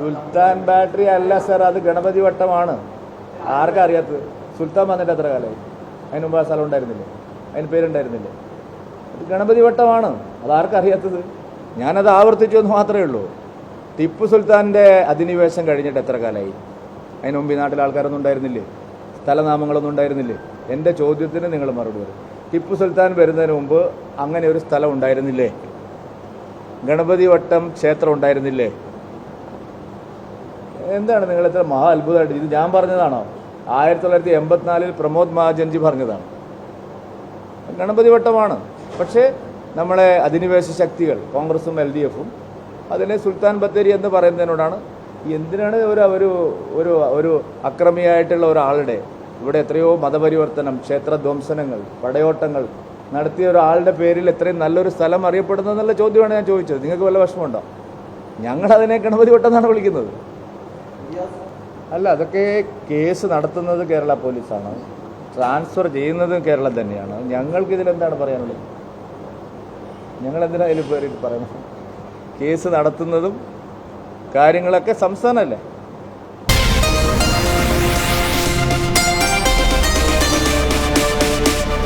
സുൽത്താൻ battery അല്ല sir അത് ഗണപതി വട്ടമാണ്. ആർക്കാ അറിയാത്തത്? സുൽത്താൻ വന്നിട്ട് എത്ര കാലമായി അതിന് മുമ്പ് ആ സ്ഥലം ഉണ്ടായിരുന്നില്ലേ? അതിന് പേരുണ്ടായിരുന്നില്ലേ? അത് ഗണപതി വട്ടമാണ്. അത് ആർക്കാ അറിയാത്തത്? ഞാനത് ആവർത്തിച്ചു എന്ന് മാത്രമേ ഉള്ളൂ. ടിപ്പു സുൽത്താന്റെ അധിനിവേശം കഴിഞ്ഞിട്ട് എത്ര കാലമായി അതിന് മുമ്പ് ഈ നാട്ടിൽ ആൾക്കാരൊന്നും ഉണ്ടായിരുന്നില്ലേ? സ്ഥലനാമങ്ങളൊന്നും ഉണ്ടായിരുന്നില്ലേ? എന്റെ ചോദ്യത്തിന് നിങ്ങൾ മറുപടി പറയും. ടിപ്പു സുൽത്താൻ വരുന്നതിന് മുമ്പ് അങ്ങനെ ഒരു സ്ഥലം ഉണ്ടായിരുന്നില്ലേ? ഗണപതി വട്ടം ക്ഷേത്രം ഉണ്ടായിരുന്നില്ലേ? എന്താണ് നിങ്ങൾ എത്ര മഹാ അത്ഭുതമായിട്ട് ഇത് ഞാൻ പറഞ്ഞതാണോ? ആയിരത്തി തൊള്ളായിരത്തി എൺപത്തിനാലിൽ പ്രമോദ് മഹാജൻജി പറഞ്ഞതാണ്. ഗണപതി വട്ടമാണ്. പക്ഷേ നമ്മളെ അധിനിവേശ ശക്തികൾ കോൺഗ്രസും എൽ ഡി എഫും അതിനെ സുൽത്താൻ ബത്തേരി എന്ന് പറയുന്നതിനോടാണ് എന്തിനാണ് ഒരു ഒരു ഒരു ഒരു അക്രമിയായിട്ടുള്ള ഒരാളുടെ ഇവിടെ എത്രയോ മതപരിവർത്തനം ക്ഷേത്രധ്വംസനങ്ങൾ പടയോട്ടങ്ങൾ നടത്തിയ ഒരാളുടെ പേരിൽ എത്രയും നല്ലൊരു സ്ഥലം അറിയപ്പെടുന്നതെന്നുള്ള ചോദ്യമാണ് ഞാൻ ചോദിച്ചത്. നിങ്ങൾക്ക് വല്ല വിഷമമുണ്ടോ? ഞങ്ങളതിനെ ഗണപതി വട്ടം എന്നാണ് വിളിക്കുന്നത്. അല്ല അതൊക്കെ കേസ് നടത്തുന്നത് കേരള പോലീസാണ്. ട്രാൻസ്ഫർ ചെയ്യുന്നതും കേരളം തന്നെയാണ്. ഞങ്ങൾക്ക് ഇതിലെന്താണ് പറയാനുള്ളത്? ഞങ്ങൾ എന്തിനാ അതിൽ പേരിട്ട് പറയണം കേസ് നടത്തുന്നതും കാര്യങ്ങളൊക്കെ സംസ്ഥാനമല്ലേ